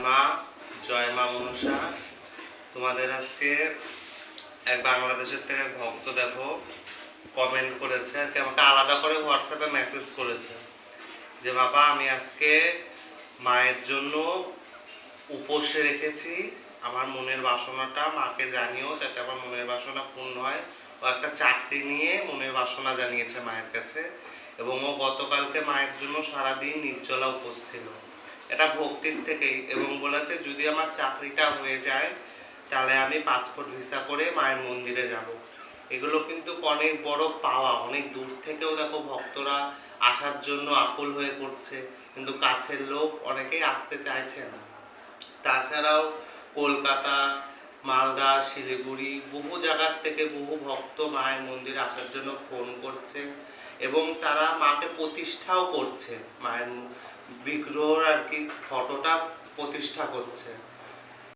মা, জয় মা মনসা। তোমাদের আজকে এক বাংলাদেশের থেকে ভক্ত দেখো কমেন্ট করেছে, আর কি আমাকে আলাদা করে হোয়াটসঅ্যাপে মেসেজ করেছে যে, বাবা, আমি আজকে মায়ের জন্য উপসে রেখেছি। আমার মনের বাসনাটা মাকে জানিও যাতে আমার মনের বাসনা পূর্ণ হয়। ও একটা চাকরি নিয়ে মনের বাসনা জানিয়েছে মায়ের কাছে এবং ও গতকালকে মায়ের জন্য সারাদিন নির্জলা উপোস ছিল এটা ভক্তির থেকেই। এবং বলেছে, যদি আমার চাকরিটা হয়ে যায়, তাহলে আমি পাসপোর্ট ভিসা করে মায়ের মন্দিরে যাব। এগুলো কিন্তু অনেক বড় পাওয়া, অনেক দূর থেকেও দেখো ভক্তরা আসার জন্য আকুল হয়ে পড়ছে। কিন্তু কাছের লোক অনেকেই আসতে চাইছে না। তাছাড়াও কলকাতা মালদা, শিলিগুড়ি, বহু জায়গার থেকে বহু ভক্ত মায়ের মন্দির আসার জন্য ফোন করছে এবং তারা মাকে প্রতিষ্ঠাও করছে। মায়ের বিগ্রহ আর কি ফটোটা প্রতিষ্ঠা করছে।